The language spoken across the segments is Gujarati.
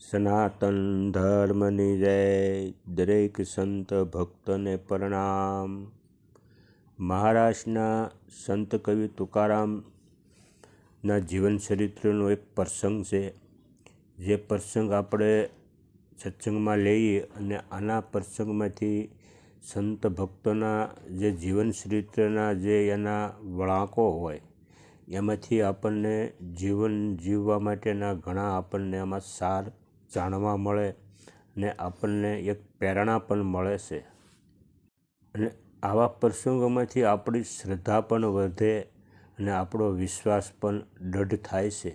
સનાતન ધર્મની જય દરેક સંત ભક્તને પ્રણામ મહારાષ્ટ્રના સંત કવિ તુકારામના જીવન ચરિત્રનો એક પ્રસંગ છે, જે પ્રસંગ આપણે સત્સંગમાં લઈએ અને આના પ્રસંગમાંથી સંત ભક્તોના જે જીવન જે એના વળાંકો હોય, એમાંથી આપણને જીવન જીવવા માટેના ઘણા આપણને આમાં સાર જાણવા મળે ને આપણને એક પ્રેરણા પણ મળે છે. અને આવા પ્રસંગોમાંથી આપણી શ્રદ્ધા પણ વધે અને આપણો વિશ્વાસ પણ દૃઢ થાય છે.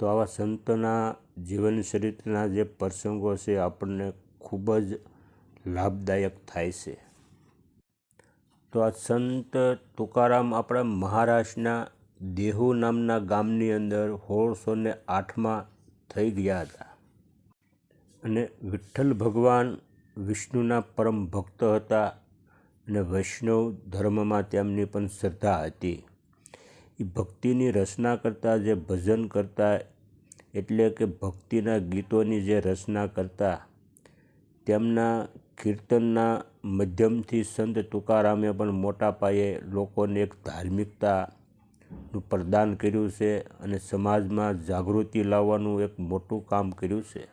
તો આવા સંતોના જીવન ચરિત્રના જે પ્રસંગો છે, આપણને ખૂબ જ લાભદાયક થાય છે. તો આ સંત તુકારામ આપણા મહારાષ્ટ્રના દેહુ નામના ગામની અંદર સોળસો ને આઠમાં થઈ ગયા હતા. અને વિઠ્ઠલ ભગવાન વિષ્ણુના પરમ ભક્ત હતા અને વૈષ્ણવ ધર્મમાં તેમની પણ શ્રદ્ધા હતી. એ ભક્તિની રચના કરતા જે ભજન કરતા, એટલે કે ભક્તિના ગીતોની જે રચના કરતા, તેમના કીર્તનના માધ્યમથી સંત તુકારામે પણ મોટા પાયે લોકોને એક ધાર્મિકતાનું પ્રદાન કર્યું છે અને સમાજમાં જાગૃતિ લાવવાનું એક મોટું કામ કર્યું છે.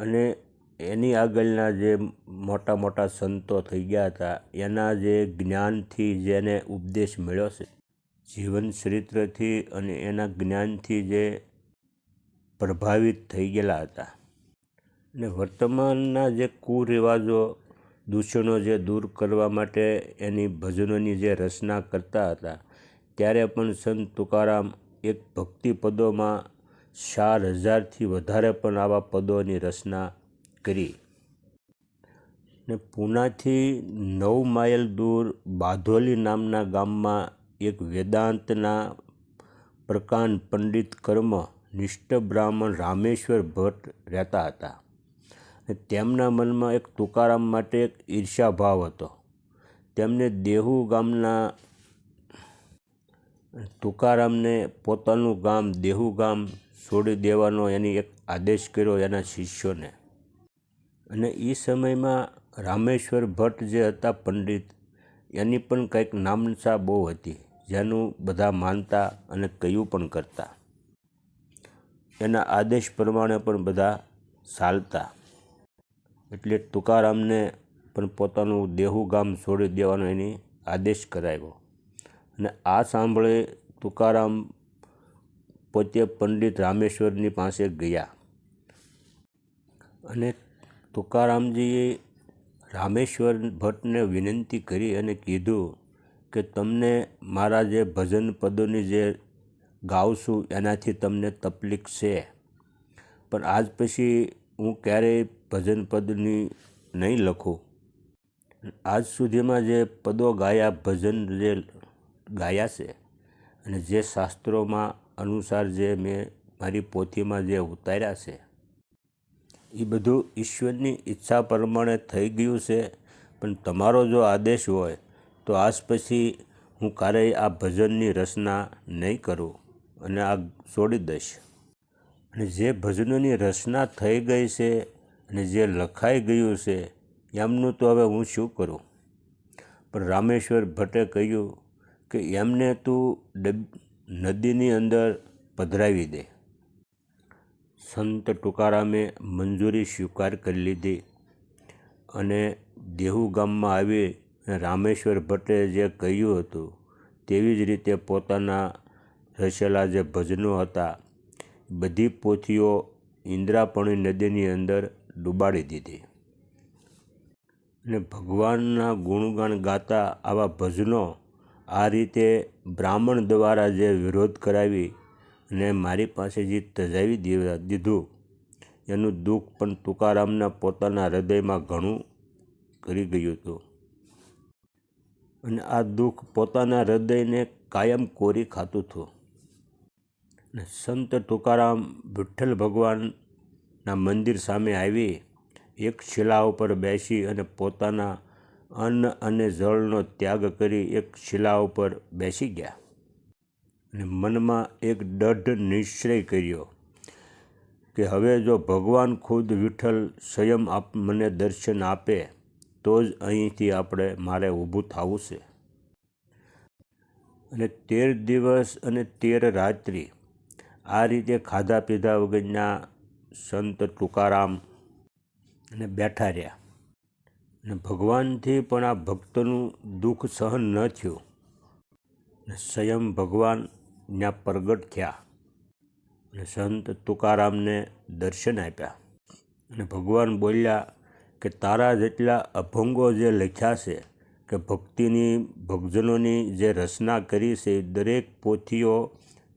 અને એની આગળના જે મોટા મોટા સંતો થઈ ગયા હતા, એના જે જ્ઞાનથી જેને ઉપદેશ મળ્યો છે, જીવન ચરિત્રથી અને એના જ્ઞાનથી જે પ્રભાવિત થઈ ગયેલા હતા. અને વર્તમાનના જે કુરિવાજો દૂષણો જે દૂર કરવા માટે એની ભજનોની જે રચના કરતા હતા, ત્યારે પણ સંત તુકારામ એક ભક્તિ પદોમાં ચાર હજારથી વધારે પણ આવા પદોની રચના કરી. ને પૂનાથી નવ માઇલ દૂર બાધોલી નામના ગામમાં એક વેદાંતના પ્રકાંડ પંડિત કર્મ નિષ્ઠ બ્રાહ્મણ રામેશ્વર ભટ્ટ રહેતા હતા. અને તેમના મનમાં એક તુકારામ માટે એક ઈર્ષાભાવ હતો. તેમને દેહુ ગામના તુકારામને પોતાનું ગામ દેહુ ગામ છોડી દેવાનો એની એક આદેશ કર્યો એના શિષ્યોને. અને એ સમયમાં રામેશ્વર ભટ્ટ જે હતા પંડિત, એની પણ કંઈક નામસા બહુ હતી, જેનું બધા માનતા અને કયું પણ કરતા. એના આદેશ પ્રમાણે પણ બધા ચાલતા. એટલે તુકારામને પણ પોતાનું દેહુ ગામ છોડી દેવાનો એની આદેશ કરાવ્યો. અને આ સાંભળે તુકારામ પોતે પંડિત રામેશ્વરની પાસે ગયા. અને તુકારામજીએ રામેશ્વર ભટ્ટને વિનંતી કરી અને કીધું કે તમને મારા જે ભજન પદોની જે ગાઉં છું એનાથી તમને તકલીફ છે. પણ આજ પછી હું ક્યારેય ભજન પદની નહીં લખું. આજ સુધીમાં જે પદો ગાયા, ભજન જે ગાયા છે અને જે શાસ્ત્રોમાં અનુસાર જે મેં મારી પોથીમાં જે ઉતાર્યા છે એ બધું ઈશ્વરની ઈચ્છા પ્રમાણે થઈ ગયું છે. પણ તમારો જો આદેશ હોય, તો આજ પછી હું ક્યારેય આ ભજનની રચના નહીં કરું અને આ છોડી દઈશ. અને જે ભજનોની રચના થઈ ગઈ છે અને જે લખાઈ ગયું છે, એમનું તો હવે હું શું કરું? પણ રામેશ્વર ભટ્ટે કહ્યું કે એમને તું નદીની અંદર પધરાવી દે. સંત ટુકારામે મંજૂરી સ્વીકાર કરી લીધી અને દેહુ ગામમાં આવી રામેશ્વર ભટ્ટે જે કહ્યું હતું, તેવી જ રીતે પોતાના રચેલા જે ભજનો હતા બધી પોથીઓ ઇન્દ્રાપણી નદીની અંદર ડૂબાડી દીધી. અને ભગવાનના ગુણગાન ગાતા આવા ભજનો આ રીતે બ્રાહ્મણ દ્વારા જે વિરોધ કરાવી અને મારી પાસે જે તજાવી દીધું એનું દુઃખ પણ તુકારામના પોતાના હૃદયમાં ઘણું કરી ગયું હતું. અને આ દુઃખ પોતાના હૃદયને કાયમ કોરી ખાતું હતું. અને સંત તુકારામ વિઠ્ઠલ ભગવાનના મંદિર સામે આવી, એક શિલા ઉપર બેસી અને પોતાના અન્ન અને જળનો ત્યાગ કરી એક શિલા ઉપર બેસી ગયા અને મનમાં એક દઢ નિશ્ચય કર્યો કે હવે જો ભગવાન ખુદ વિઠ્ઠલ સ્વયં આપ મને દર્શન આપે, તો જ અહીંથી આપણે મારે ઊભું થવું છે. અને તેર દિવસ અને તેર રાત્રિ આ રીતે ખાધા પીધા વગરના સંત તુકારામ અને બેઠા રહ્યા. અને ભગવાનથી પણ આ ભક્તનું દુઃખ સહન ન થયું. અને સ્વયં ભગવાન ત્યાં પ્રગટ થયા. અને સંત તુકારામને દર્શન આપ્યા. અને ભગવાન બોલ્યા કે તારા જેટલા અભંગો જે લખ્યા છે કે ભક્તિની ભક્તજનોની જે રચના કરી છે દરેક પોથીઓ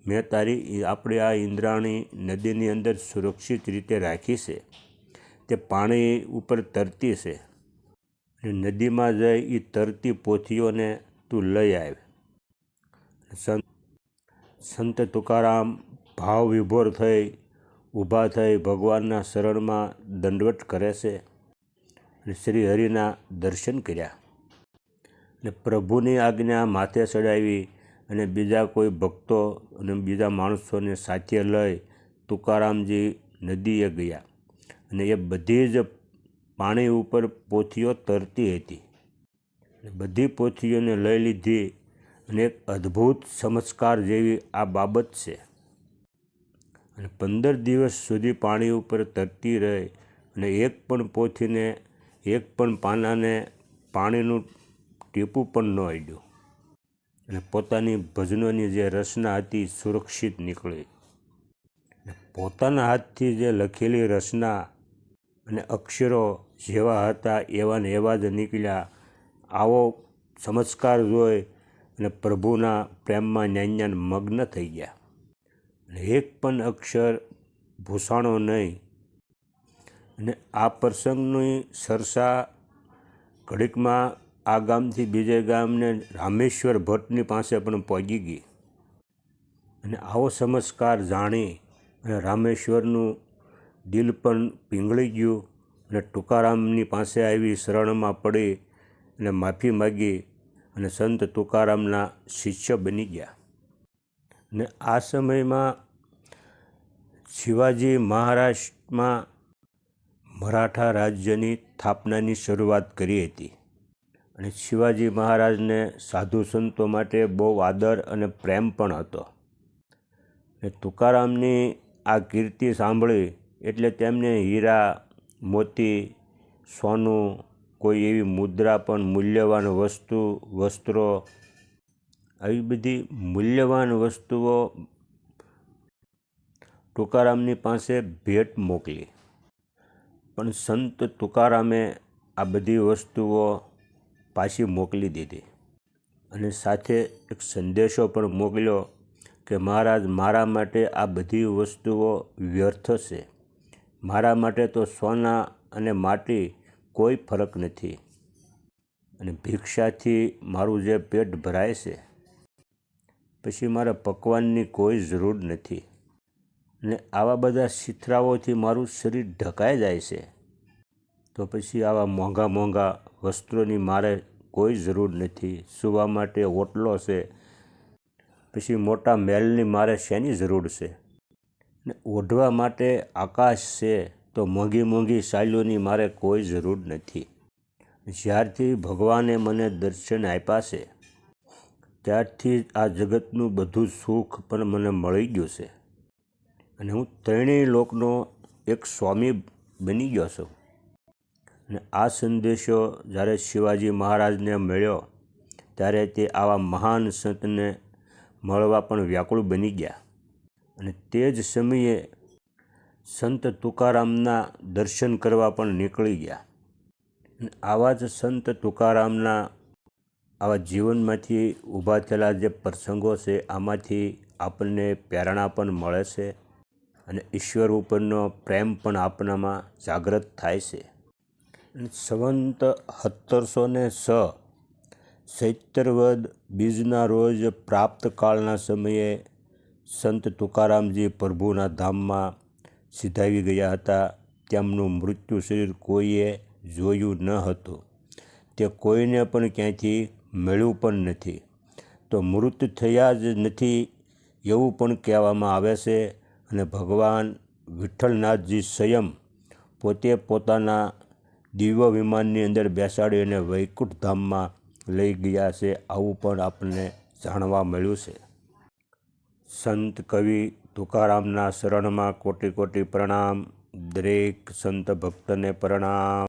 મેં તારી આપણે આ ઇન્દ્રાણી નદીની અંદર સુરક્ષિત રીતે રાખી છે. તે પાણી ઉપર તરતી છે. નદીમાં જઈ એ તરતી પોથીઓને તું લઈ આવ. સંત સંત તુકારામ ભાવ વિભોર થઈ, ઊભા થઈ ભગવાનના શરણમાં દંડવટ કરે છે અને શ્રી હરિના દર્શન કર્યા. અને પ્રભુની આજ્ઞા માથે ચડાવી અને બીજા કોઈ ભક્તો અને બીજા માણસોને સાથે લઈ તુકારામજી નદીએ ગયા. અને એ બધી જ પાણી ઉપર પોથીઓ તરતી હતી. બધી પોથીઓને લઈ લીધી અને એક અદ્ભુત ચમત્કાર જેવી આ બાબત છે. અને પંદર દિવસ સુધી પાણી ઉપર તરતી રહી અને એક પણ પોથીને, એક પણ પાનાને પાણીનું ટીપું પણ ન અડ્યું. અને પોતાની ભજનોની જે રચના હતી સુરક્ષિત નીકળી. પોતાના હાથથી જે લખેલી રચના અને અક્ષરો જેવા હતા એવા ને એવા જ નીકળ્યા. આવો ચમત્કાર જોઈ અને પ્રભુના પ્રેમમાં ન્યાન્યાન મગ્ન થઈ ગયા. અને એક પણ અક્ષર ભૂષાણો નહીં. અને આ પ્રસંગની સરસા ઘડીકમાં આ ગામથી બીજે ગામને રામેશ્વર ભટ્ટની પાસે પણ પહોંચી ગઈ. અને આવો સમસ્કાર જાણી અને રામેશ્વરનું દિલ પણ પીંગળી ગયું અને તુકારામની પાસે આવી શરણમાં પડી અને માફી માગી અને સંત તુકારામના શિષ્ય બની ગયા. ને આ સમયમાં શિવાજી મહારાષ્ટ્રમાં મરાઠા રાજ્યની સ્થાપનાની શરૂઆત કરી હતી. અને શિવાજી મહારાજને સાધુ સંતો માટે બહુ આદર અને પ્રેમ પણ હતો. ને તુકારામની આ કીર્તિ સાંભળી એટલે તેમને હીરા, મોતી, સોનું, કોઈ એવી મુદ્રા પણ મૂલ્યવાન વસ્તુ, વસ્ત્રો, આવી બધી મૂલ્યવાન વસ્તુઓ તુકારામની પાસે ભેટ મોકલી. પણ સંત તુકારામે આ બધી વસ્તુઓ પાછી મોકલી દીધી. અને સાથે એક સંદેશો પણ મોકલ્યો કે, મહારાજ, મારા માટે આ બધી વસ્તુઓ વ્યર્થ છે. મારા માટે તો સોના અને માટી કોઈ ફરક નથી. અને ભિક્ષાથી મારું જે પેટ ભરાય છે, પછી મારે પકવાનની કોઈ જરૂર નથી. ને આવા બધા સિથરાઓથી મારું શરીર ઢકાઈ જાય છે. તો પછી આવા મોંઘા મોંઘા વસ્ત્રોની મારે કોઈ જરૂર નથી. સૂવા માટે ઓટલો છે. પછી મોટા મહેલની મારે શેની જરૂર છે? ને ઓઢવા માટે આકાશ છે તો મોંઘી મોંઘી સાલીઓની મારે કોઈ જરૂર નથી. જ્યારથી ભગવાને મને દર્શન આપ્યા છે, ત્યારથી આ જગતનું બધું સુખ પણ મને મળી ગયું છે. અને હું ત્રણેય લોકનો એક સ્વામી બની ગયો છું. અને આ સંદેશો જ્યારે શિવાજી મહારાજને મળ્યો, ત્યારે તે આવા મહાન સંતને મળવા પણ વ્યાકુળ બની ગયા. અને તે જ સમયે સંત તુકારામના દર્શન કરવા પણ નીકળી ગયા. અને આવા જ સંત તુકારામના આવા જીવનમાંથી ઊભા થયેલા જે પ્રસંગો છે, આમાંથી આપણને પ્રેરણા પણ મળે છે અને ઈશ્વર ઉપરનો પ્રેમ પણ આપણામાં જાગૃત થાય છે. સંવંત સત્તરસો ને છ ચૈત્રવદ બીજના રોજ પ્રાપ્તકાળના સમયે સંત તુકારામજી પ્રભુના ધામમાં સિધાવી ગયા હતા. તેમનું મૃત્યુ શરીર કોઈએ જોયું ન હતું. તે કોઈને પણ ક્યાંયથી મળ્યું પણ નથી. તો મૃત થયા જ નથી એવું પણ કહેવામાં આવે છે અને ભગવાન વિઠ્ઠલનાથજી સ્વયં પોતે પોતાના દિવ્ય વિમાનની અંદર બેસાડી અને વૈકુંઠ ધામમાં લઈ ગયા છે, આવું પણ આપણને જાણવા મળ્યું છે. સંત કવિ તુકારામના શરણમાં કોટી કોટી પ્રણામ, દરેક સંત ભક્તને પ્રણામ.